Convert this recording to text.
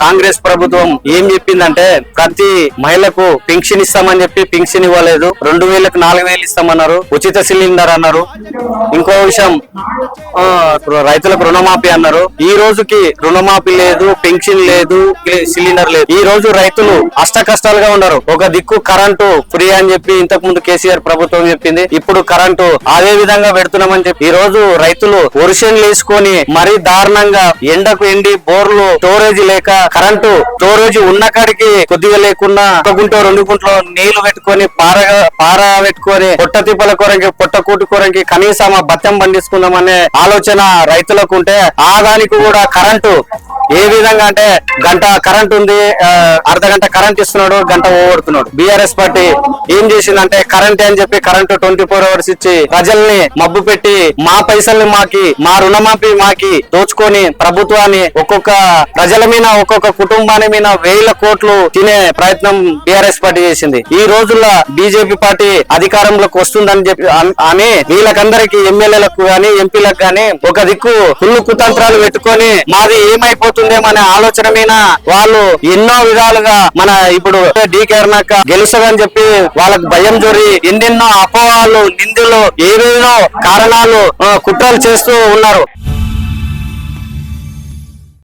కాంగ్రెస్ ప్రభుత్వం ఏం చెప్పిందంటే ప్రతి మహిళకు పెన్షన్ ఇస్తామని చెప్పి పెన్షన్ ఇవ్వలేదు. రెండు వేలకు నాలుగు వేలు ఇస్తామన్నారు. ఉచిత సిలిండర్ అన్నారు. ఇంకో విషయం రైతులకు రుణమాఫీ అన్నారు. ఈ రోజుకి రుణమాఫీ లేదు పెన్షన్ లేదు సిలిండర్ లేదు. ఈ రోజు రైతులు అష్ట కష్టాలుగా ఉన్నారు. ఒక దిక్కు కరెంటు ఫ్రీ అని చెప్పి ఇంతకు ముందు కేసీఆర్ ప్రభుత్వం చెప్పింది. ఇప్పుడు కరెంటు అదే విధంగా పెడుతున్నామని చెప్పి ఈ రోజు రైతులు ఒరిషన్లు వేసుకొని మరీ దారుణంగా ఎండకు ఎండి బోర్లు స్టోరేజ్ లేక కరెంటు స్టోరేజ్ ఉన్న కాడికి కొద్దిగా లేకుండా ఒక గుంట రెండు గుంటలో నీళ్ళు పెట్టుకొని పార పార పెట్టుకొని పొట్ట తిప్పల కొరంకి పొట్ట కూటు కొరంకి కనీసం ఆ బత్తం పండించుకుందామనే ఆలోచన రైతులకు ఉంటే ఆ దానికి కూడా కరెంటు ఏ విధంగా అంటే గంట కరెంట్ ఉంది అర్ధ గంట కరెంట్ ఇస్తున్నాడు గంట ఓడుతున్నాడు బీఆర్ఎస్ పార్టీ ఏం చేసిందంటే కరెంట్ అని చెప్పి కరెంట్ ట్వంటీ ఫోర్ అవర్స్ ఇచ్చి ప్రజల్ని మబ్బు పెట్టి మా పైసల్ని మాకి మా రుణమాఫీ మాకి దోచుకొని ప్రభుత్వాన్ని ఒక్కొక్క ప్రజల మీద ఒక్కొక్క కుటుంబాన్ని మీద వేల కోట్లు తినే ప్రయత్నం బీఆర్ఎస్ పార్టీ చేసింది. ఈ రోజుల్లో బీజేపీ పార్టీ అధికారంలోకి వస్తుందని చెప్పి అని వీళ్ళకందరికి ఎమ్మెల్యేలకు గాని ఎంపీలకు గానీ ఒక దిక్కు ఫుల్ కుతంత్రాలు పెట్టుకొని మాది ఏమైపోతుందేమో అనే ఆలోచన మీద వాళ్ళు ఎన్నో విధాలుగా మన ఇప్పుడు డీ కేర్నాక గెలుస్తుందని చెప్పి వాళ్ళకి భయం జోరి ఎన్నెన్నో అపోహాలు నిందులు ఏవేనో కారణాలు కుట్రలు చేస్తూ ఉన్నారు.